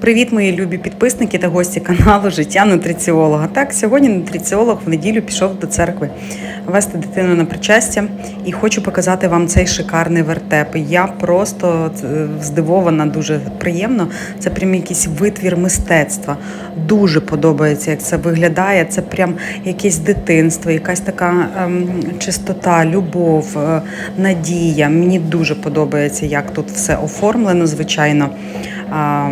Привіт, мої любі підписники та гості каналу Життя нутриціолога. Так, сьогодні нутриціолог в неділю пішов до церкви вести дитину на причастя і хочу показати вам цей шикарний вертеп. Я просто е, здивована, дуже приємно. Це прям якийсь витвір мистецтва. Дуже подобається, як це виглядає. Це прям якесь дитинство, якась така ем, чистота, любов, е, надія. Мені дуже подобається, як тут все оформлено, звичайно. А,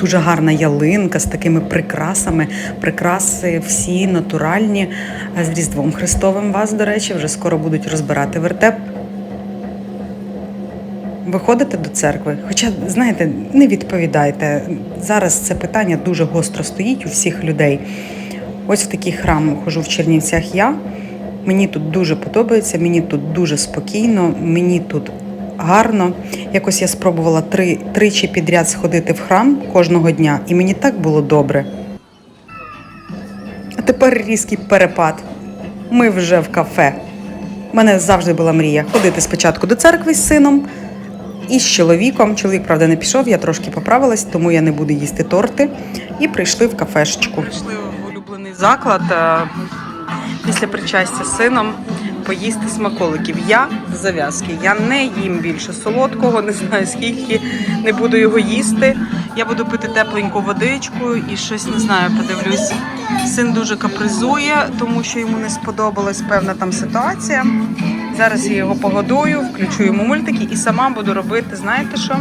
Дуже гарна ялинка з такими прикрасами. Прикраси всі натуральні. З Різдвом Христовим вас, до речі, вже скоро будуть розбирати вертеп. Виходите до церкви, хоча, знаєте, не відповідайте. Зараз це питання дуже гостро стоїть у всіх людей. Ось в такий храм хожу в Чернівцях я. Мені тут дуже подобається, мені тут дуже спокійно, мені тут гарно. Якось я спробувала три, тричі підряд сходити в храм кожного дня, і мені так було добре. А тепер різкий перепад. Ми вже в кафе. У мене завжди була мрія ходити спочатку до церкви з сином і з чоловіком. Чоловік, правда, не пішов, я трошки поправилась, тому я не буду їсти торти. І прийшли в кафешечку. Прийшли в улюблений заклад е, після причастя з сином поїсти смаколиків. Я з зав'язки. Я не їм більше солодкого, не знаю скільки, не буду його їсти. Я буду пити тепленьку водичку і щось не знаю, подивлюсь. Син дуже капризує, тому що йому не сподобалась певна там ситуація. Зараз я його погодую, включу йому мультики і сама буду робити, знаєте що?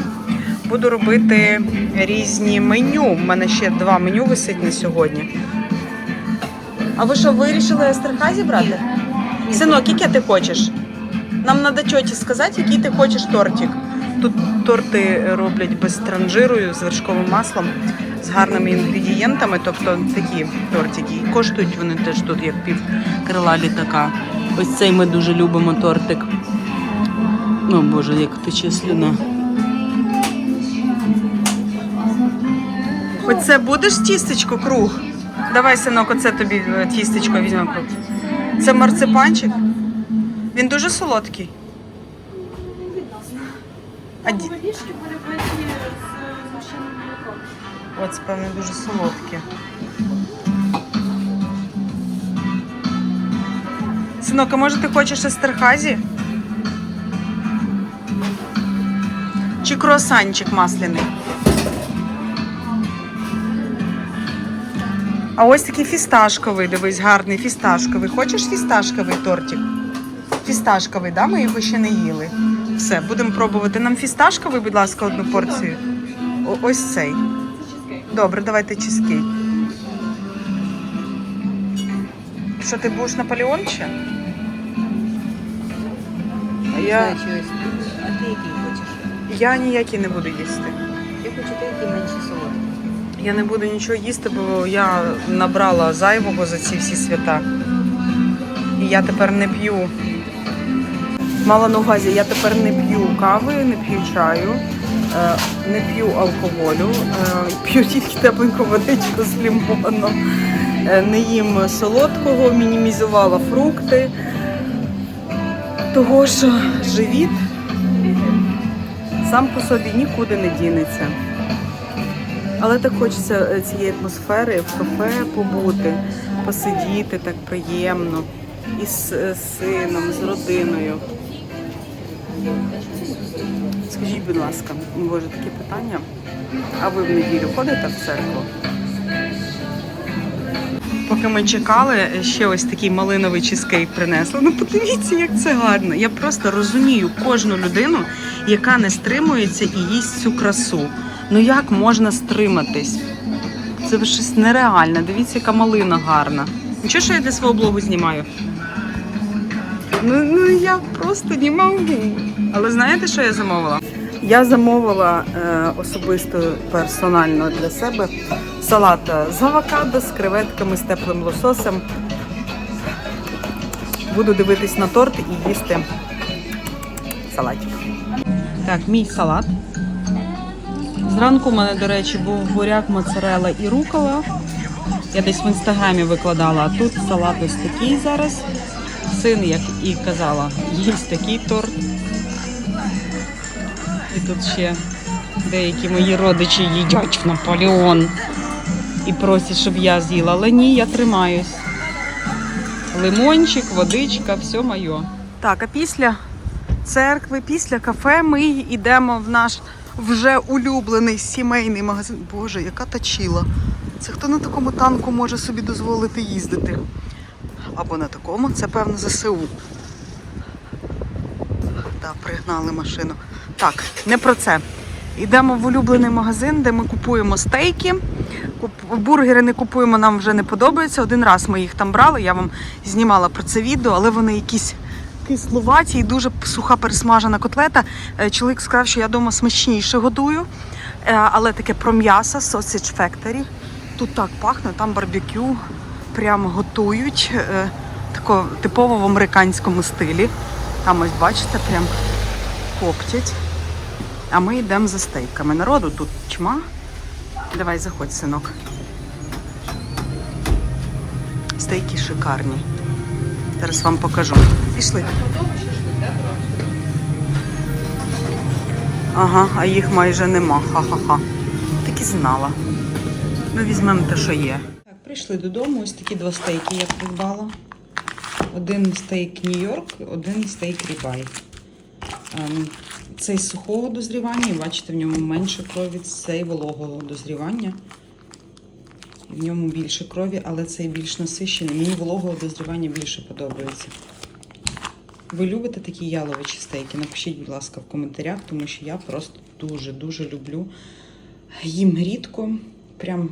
Буду робити різні меню. У мене ще два меню висить на сьогодні. А ви що, вирішили естерхазі брати? Синок, яке ти хочеш? Нам треба чоті сказати, який ти хочеш тортик. Тут торти роблять без транжирою, з вершковим маслом, з гарними інгредієнтами, тобто такі тортики. І коштують вони теж тут як пів крила літака. Ось цей ми дуже любимо тортик. О Боже, як тече слюна. Оце будеш тістечко круг? Давай, синок, оце тобі е, тістечко візьмемо. Це марципанчик. Він дуже солодкий. А ді... Горішки це, певно, дуже солодке. Синок, а може ти хочеш естерхазі? Чи круасанчик масляний? А ось такий фісташковий, дивись, гарний фісташковий. Хочеш фісташковий тортик? Фісташковий, да? Ми його ще не їли. Все, будемо пробувати. Нам фісташковий, будь ласка, одну порцію. О- ось цей. Добре, давайте чизкейк. Що ти будеш Наполеон ще? А я, А ти який хочеш? я ніякі не буду їсти. Я хочу той, який менше солодкий. Я не буду нічого їсти, бо я набрала зайвого за ці всі свята. І я тепер не п'ю. Мала на увазі, я тепер не п'ю кави, не п'ю чаю, е, не п'ю алкоголю, е, п'ю тільки тепленьку водичку з лимоном. Е, Не їм солодкого, мінімізувала фрукти. Того що живіт сам по собі нікуди не дінеться. Але так хочеться е, цієї атмосфери в кафе побути, посидіти так приємно із е, сином, з родиною. Скажіть, будь ласка, боже, таке питання. А ви в неділю ходите в церкву? Поки ми чекали, ще ось такий малиновий чизкейк принесли. Ну подивіться, як це гарно. Я просто розумію кожну людину, яка не стримується і їсть цю красу. Ну як можна стриматись? Це щось нереальне. Дивіться, яка малина гарна. Нічого, що я для свого блогу знімаю. Ну, ну я просто не можу. Але знаєте, що я замовила? Я замовила е, особисто персонально для себе салат з авокадо, з креветками, з теплим лососем. Буду дивитись на торт і їсти салатик. Так, мій салат. Зранку у мене, до речі, був буряк, моцарела і рукола. Я десь в інстаграмі викладала, а тут салат ось такий зараз. Син, як і казала, їсть такий торт. І тут ще Деякі мої родичі їдять в Наполеон і просять, щоб я з'їла. Але ні, я тримаюсь. Лимончик, водичка, все моє. Так, а після церкви, після кафе ми йдемо в наш вже улюблений сімейний магазин. Боже, яка точила. Це хто на такому танку може собі дозволити їздити? Або на такому, це певно ЗСУ. Так, пригнали машину. Так, не про це. Йдемо в улюблений магазин, де ми купуємо стейки. Бургери не купуємо, нам вже не подобається. Один раз ми їх там брали, я вам знімала про це відео, але вони якісь кислуваті і дуже суха пересмажена котлета. Е, Чоловік сказав, що я вдома смачніше годую, Е, але таке про м'ясо, Sausage Factory. Тут так пахне, там барбекю прямо готують. е, Тако типово в американському стилі. Там ось бачите, прям коптять. А ми йдемо за стейками. Народу тут чма. Давай заходь, синок. Стейки шикарні. Зараз вам покажу. Пішли. Ага, а їх майже нема. Ха-ха-ха. Так і знала. Ну, візьмемо те, що є. Так, прийшли додому. Ось такі два стейки я придбала. Один стейк Нью-Йорк, один стейк рібай. Ем, Цей сухого дозрівання, бачите, в ньому менше крові, цей вологого дозрівання. В ньому більше крові, але цей більш насищений. Мені вологого дозрівання більше подобається. Ви любите такі яловичі стейки? Напишіть, будь ласка, в коментарях, тому що я просто дуже-дуже люблю. Їм рідко, прям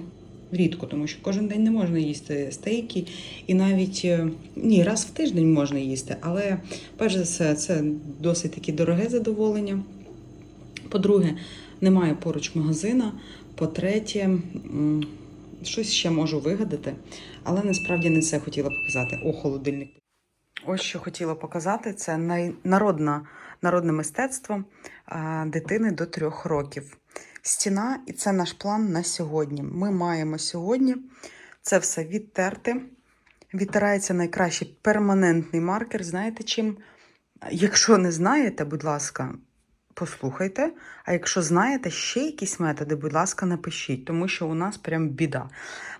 рідко, тому що кожен день не можна їсти стейки. І навіть е, ні, раз в тиждень можна їсти, але перш за все, це досить таки дороге задоволення. По-друге, немає поруч магазина. По-третє, щось ще можу вигадати, але насправді не це хотіла показати. О, холодильник. Ось що хотіла показати: це народна, народне мистецтво дитини до трьох років. Стіна, і це наш план на сьогодні. Ми маємо сьогодні це все відтерти. Відтирається найкращий перманентний маркер. Знаєте чим? Якщо не знаєте, будь ласка, послухайте. А якщо знаєте ще якісь методи, будь ласка, напишіть, тому що у нас прям біда.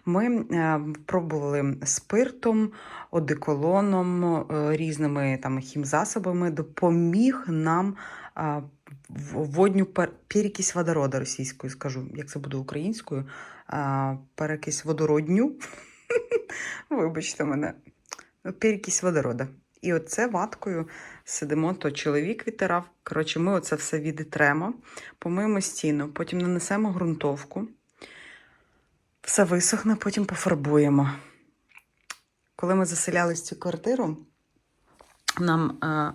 Ми е, пробували спиртом, одеколоном, е, різними там хімзасобами, допоміг нам е, водню пер- перекись водорода російською, скажу, як це буде українською, перекись водородню. Вибачте мене, перекись водорода. І оце ваткою сидимо, то чоловік відтирав. Коротше, ми оце все відітремо, помиємо стіну, потім нанесемо ґрунтовку. Все висохне, потім пофарбуємо. Коли ми заселялись в цю квартиру, нам е,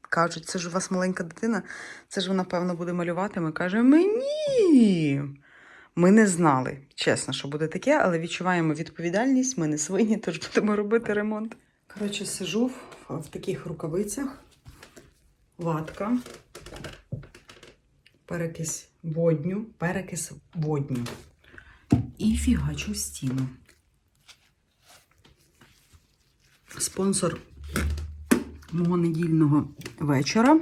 кажуть, це ж у вас маленька дитина, це ж вона, певно, буде малювати. Ми кажемо, ні. Ми не знали, чесно, що буде таке, але відчуваємо відповідальність, ми не свині, тож будемо робити ремонт. Коротше, сижу в, в таких рукавицях, ватка, перекис водню, перекис водню і фігачу стіну. Спонсор мого недільного вечора.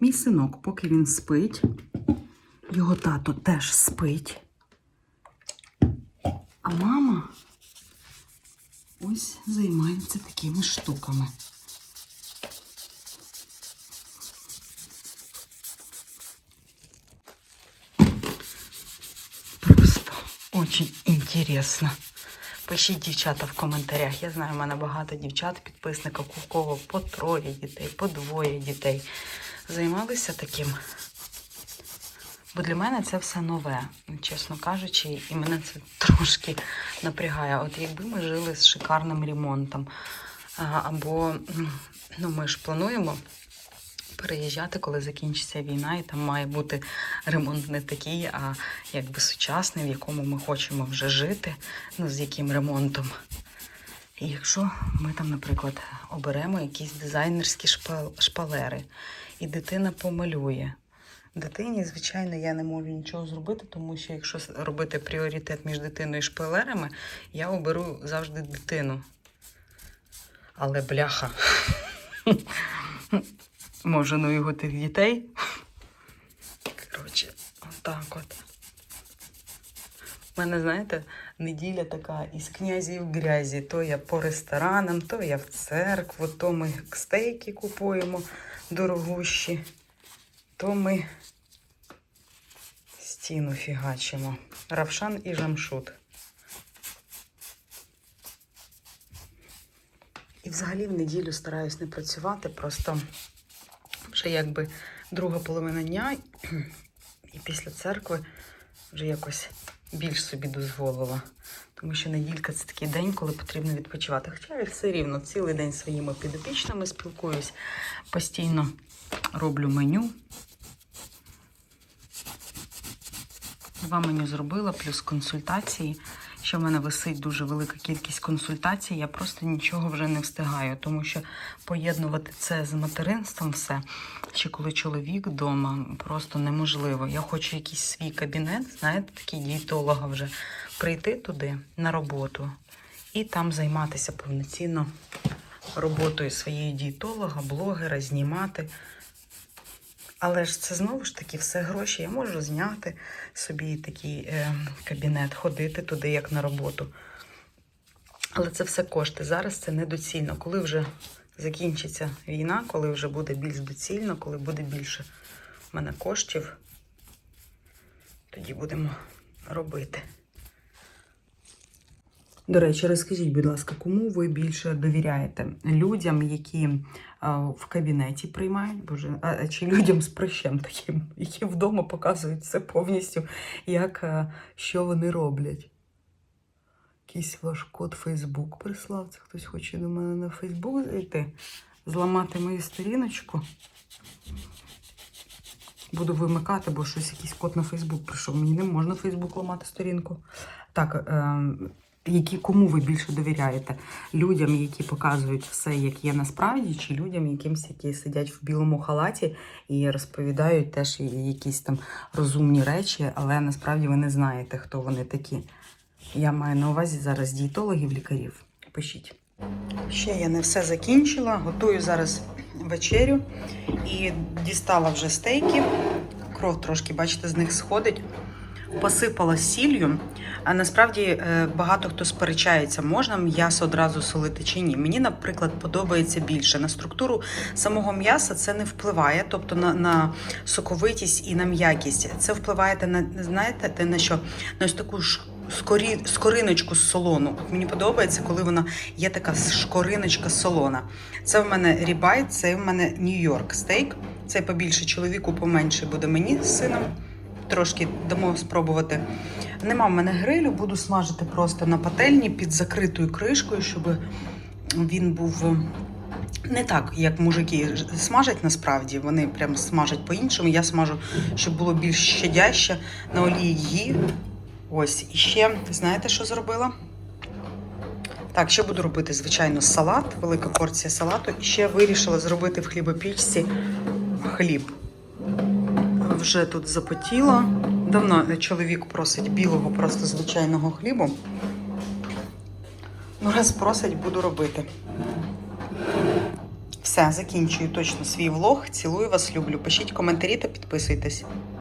Мій синок, поки він спить, його тато теж спить. А мама ось займається такими штуками. Просто очень интересно. Пишіть дівчата в коментарях. Я знаю, в мене багато дівчат, підписників, у кого по троє дітей, по двоє дітей. Займалися таким. Бо для мене це все нове, чесно кажучи, і мене це трошки напрягає. От якби ми жили з шикарним ремонтом, або ну, ми ж плануємо переїжджати, коли закінчиться війна, і там має бути ремонт не такий, а якби сучасний, в якому ми хочемо вже жити, ну з яким ремонтом. І якщо ми там, наприклад, оберемо якісь дизайнерські шпалери, і дитина помалює. Дитині, звичайно, я не можу нічого зробити, тому що якщо робити пріоритет між дитиною і шпалерами, я оберу завжди дитину. Але бляха. Може, ну його тих дітей. Коротше, Отак от. У мене, знаєте, неділя така із князів грязі. То я по ресторанам, то я в церкву, то ми стейки купуємо дорогущі, то ми стіну фігачимо. Равшан і Жамшут. І взагалі в неділю стараюсь не працювати, просто вже якби друга половина дня, і після церкви вже якось більш собі дозволила. Тому що неділька це такий день, коли потрібно відпочивати. Хоча я все рівно цілий день своїми підопічними спілкуюсь, постійно роблю меню. Два меню зробила, плюс консультації. Ще в мене висить дуже велика кількість консультацій. Я просто нічого вже не встигаю, тому що поєднувати це з материнством все, ще коли чоловік вдома, просто неможливо. Я хочу якийсь свій кабінет, знаєте, такий дієтолога вже прийти туди на роботу і там займатися повноцінно роботою своєї дієтолога, блогера, знімати. Але ж це знову ж таки все гроші. Я можу зняти собі такий е, кабінет, ходити туди як на роботу. Але це все кошти. Зараз це недоцільно. Коли вже закінчиться війна, коли вже буде більш доцільно, коли буде більше в мене коштів, тоді будемо робити. До речі, розкажіть, будь ласка, кому ви більше довіряєте? Людям, які а, в кабінеті приймають, боже, а, чи людям з прищем таким, які вдома показують все повністю, як а, що вони роблять? Якийсь ваш код Фейсбук прислав. Це хтось хоче до мене на Фейсбук зайти, зламати мою сторіночку. Буду вимикати, бо щось якийсь код на Фейсбук прийшов. Мені не можна Фейсбук ламати сторінку. Так, ем, які, кому ви більше довіряєте? Людям, які показують все, як є насправді, чи людям, якимсь, які сидять в білому халаті і розповідають теж якісь там розумні речі, але насправді ви не знаєте, хто вони такі. Я маю на увазі зараз дієтологів, лікарів. Пишіть. Ще я не все закінчила. Готую зараз вечерю і дістала вже стейки. Кров трошки, бачите, з них сходить. Посипала сіллю. А насправді е, багато хто сперечається, можна м'ясо одразу солити чи ні. Мені, наприклад, подобається більше. На структуру самого м'яса це не впливає, тобто на, на соковитість і на м'якість. Це впливає на знаєте, те на що? На ось таку ж скорі, скориночку солону. От мені подобається, коли вона є така шкориночка солона. Це в мене рібай, це в мене Нью-Йорк стейк. Це побільше чоловіку, поменше буде мені з сином. Трошки дамо спробувати. Нема в мене грилю, буду смажити просто на пательні під закритою кришкою, щоб він був е, не так, як мужики смажать насправді. Вони прям смажать по-іншому. Я смажу, щоб було більш щадяще на олії. Ось, і ще, знаєте, що зробила? Так, ще буду робити, звичайно, салат, велика порція салату. І ще вирішила зробити в хлібопічці хліб. Вже тут запотіло. Давно чоловік просить білого, просто звичайного хлібу. Ну, раз просить, буду робити. Все, закінчую точно свій влог. Цілую вас, люблю. Пишіть коментарі та підписуйтесь.